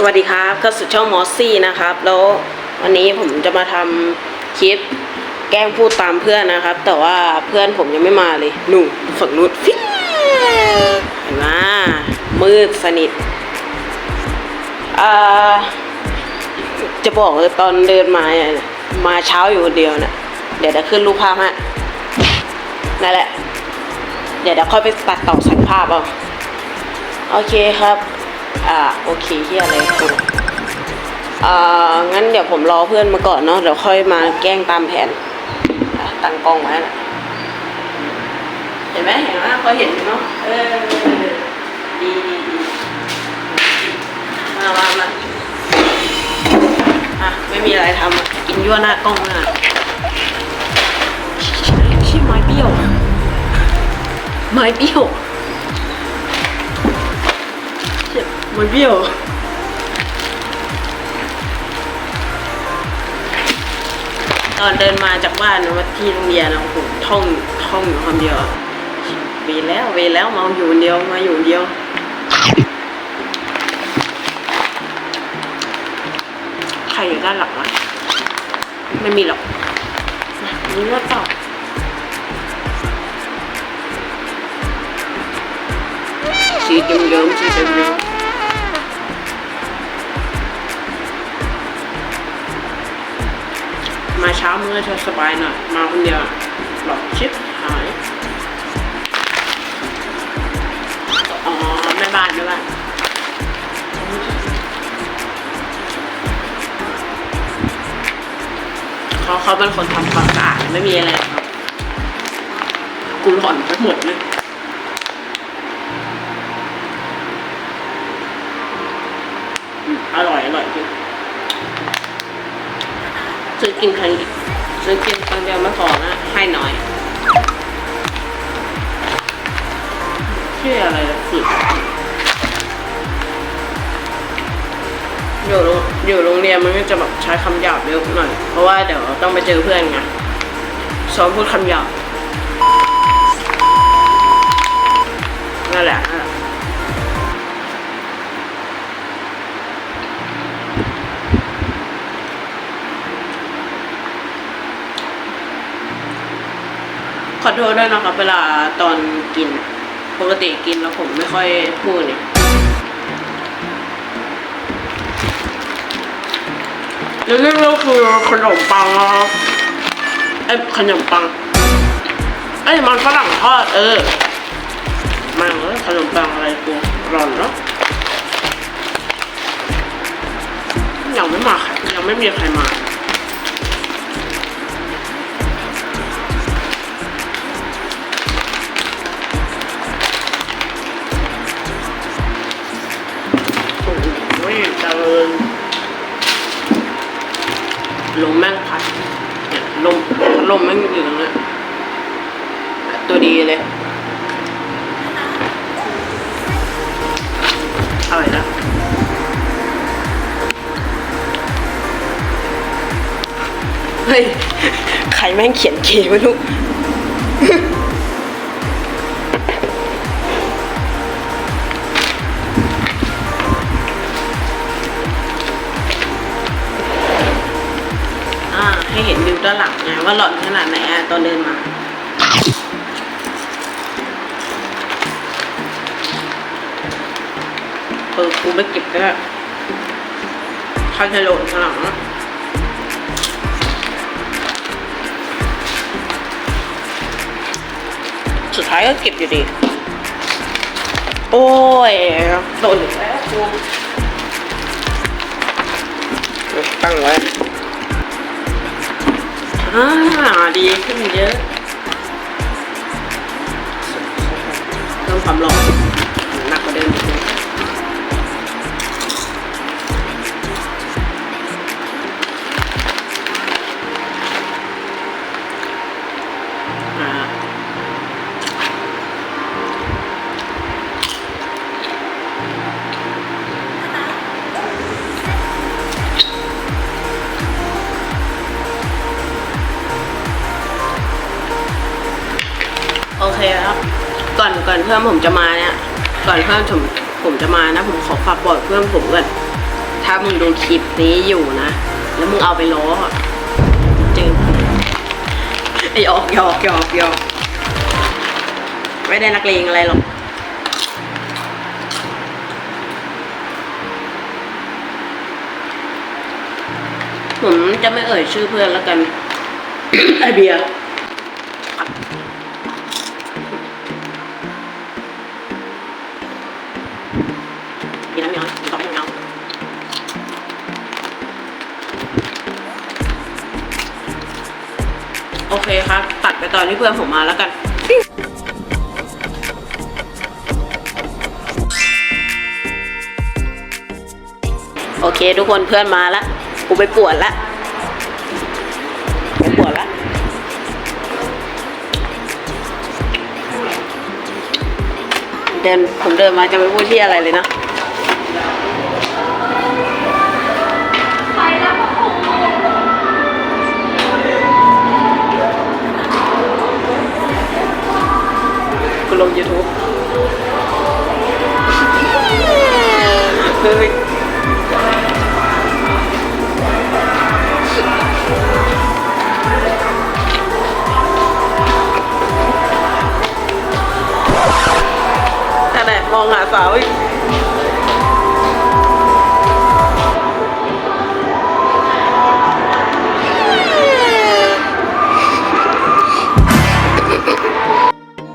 สวัสดีครับก็สุดช่องมอสซี่นะครับ แล้ววันนี้ผมจะมาทำคลิปแกล้งพูดตามเพื่อนนะครับ แต่ว่าเพื่อนผมยังไม่มาเลยหนุ่มฝั่งนู้นฟิเห็นไหมมืดสนิทอ่าจะบอกเลยตอนเดินมาเนี่ยมาเช้าอยู่คนเดียวเนี่ยเดี๋ยวจะขึ้นรูปภาพให้นั่นแหละ เดี๋ยวเดี๋ยวค่อยไปตัดต่อใส่ภาพเอาโอเคครับ อ่าโอเคที่อะไรคุณอ่างั้นเดี๋ยวผมรอเพื่อนมาก่อนเนาะเดี๋ยวค่อยมาแกล้งตามแผนอะตั้งกล้องไว้นะเห็นไหมเห็นไหมพอเห็นเนาะเออดีดีดีมามามาอะไม่มีอะไรทำอะกินยั่วหน้ากล้องหน้าใช่ไม้เบี้ยวไม้เบี้ยว มันเบี้ยว ตอนเดินมาจากบ้านมาที่โรงเรียนนะผมท่องท่องอยู่คำเดียวเวรแล้วเวรแล้วมาอยู่คนเดียวมาอยู่คนเดียวใครอยู่ด้านหลังวะไม่มีหรอกนี่ว่าต่อสีเยิ้มๆสีเยิ้มๆ มาเช้ามื้อจะสบายหน่อย มาคนเดียวหลอกชิปหาย อ๋อแม่บ้านแม่บ้านเขาเขาเป็นคนทำความสะอาดไม่มีอะไรกครับ กูหล่อนไปหมดเลยอร่อย อร่อยจริง ซื้อกินครั้งซื้อกินครั้งเดียวไม่พอนะให้หน่อยชื่ออะไรสุดอยู่โรงอยู่โรงเรียนมันก็จะแบบใช้คำหยาบเยอะหน่อย เพราะว่าเดี๋ยวต้องไปเจอเพื่อนไงซ้อมพูดคำหยาบนั่นแหละ อโทษด้วยนะครับ เวลาตอนกิน ปกติกินแล้วผมไม่ค่อยพูดเนี่ยแล้วนี่ก็คือขนมปังนะครับไอ้ขนมปังไอ้มันฝรั่งทอดเออมันขนมปังอะไรกูร้อนเนาะยังไม่มาใครยังไม่มีใครมา มแม่งอยู่ตรงเนี้ยตัวดีเลยอร่อยนะเฮ้ย ใครแม่งเขียนเกมวะลูก ว่าหล่อนขนาดไหนอะตอนเดินมา เออกูไปเก็บก็ได้ข้างถนนข้างหลังอสุดท้ายก็เก็บอยู่ดี โอ้ยโดนอีกแล้วกูตั้งไว้ อ่าดีขึ้นเยอะเพิ่มความหล่อ เพื่อนผมจะมาเนี่ยก่อนเพื่อนผมผมจะมานะ ผมขอฝากบอกเพื่อนผมก่อนถ้ามึงดูคลิปนี้อยู่นะ แล้วมึงเอาไปล้ออะเจอไอ้หยอกยอกยอกยอกไม่ได้นักเลงอะไรหรอกผมจะไม่เอ่ยชื่อเพื่อนแล้วกันไอเบียร์ โอเคครับ ตัดไปตอนที่เพื่อนผมมาแล้วกัน โอเค ทุกคนเพื่อนมาแล้วกูไปปวดละไปปวดละเดินผมเดินมาจะไม่พูดที่อะไรเลยนะ มองหาสาวอีก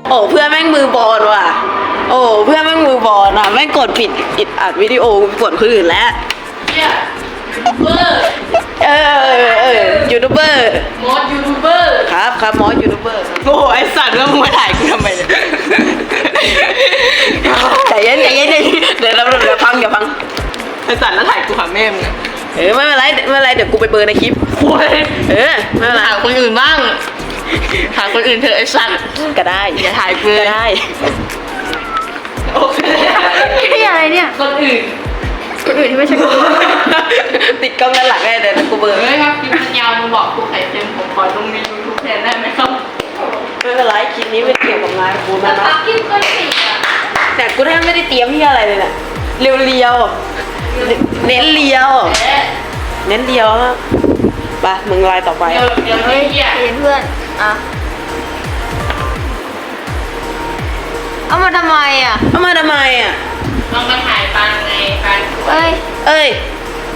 โอ้เพื่อนแม่งมือบอลว่ะ โอ้เพื่อนแม่งมือบอลอะแม่งกดปิดอิดอัดวิดีโอกูกดคนอื่นแล้วเนี่ยยูทูบเบอร์เออเออยูทูบเบอร์ มอสยูทูบเบอร์ ครับครับมอสยูทูบเบอร์โอ้ไอสัตว์แล้วมึงมาถ่ายกูทำไมเนี่ยใจเย็นใจเย็นใจเย็นเดี๋ยวเราเดี๋ยวฟังอย่าฟังไอสัตว์แล้วถ่ายกูหาแม่มึงอะเออไม่เป็นไรไม่เป็นไรเดี๋ยวกูไปเบอร์ในคลิปโอ้ยเออไม่เป็นไรหาคนอื่นบ้างหาคนอื่นเถอะไอ้สัตว์ก็ได้อย่าถ่ายกูเลยก็ได้โอเคที่อะไรเนี่ยคนอื่นคนอื่นที่ไม่ใช่กูติดกล้องด้านหลังได้แต่กูเบอร์เฮ้ยครับคลิปมันยาวมึงบอกกูไข่เต็มผมขอลงในยูทูบ แทนได้ไหมครับไม่เป็นไรคลิปนี้ไม่เกี่ยวกับงานกูนะนะปักกิ้งก็สิอะแต่กูแทบไม่ได้เตรียมที่อะไรเลยเนี่ยเรียวๆเน้นเรียว เอ๊ะเน้นเรียวครับไปมึงไลน์ต่อไปเดี๋ยวเดี๋ยวเฮ้ยเหี้ยเห็นเพื่อน อะ เอามาทำไมอะ เอามาทำไมอะ ลองมาถ่ายปังไงปังสวยเอ้ย เอ้ย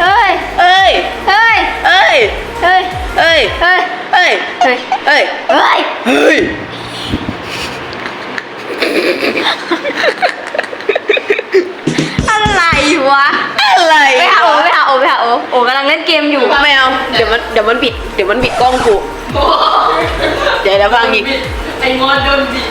เอ้ย เอ้ยเฮ้ย เอ้ย เฮ้ยเอ้ย เฮ้ยเอ้ย เฮ้ยเอ้ย เฮ้ย เฮ้ย อะไรวะ อะไรไปหาโอไปหาโอไปหาโอโอกำลังเล่นเกมอยู่ ไม่เอา เดี๋ยวมันเดี๋ยวมันบิด เดี๋ยวมันบิดกล้องกูโอ้โหเดี๋ยวเดี๋ยวฟังอีก ไอ้มอสโดนบิด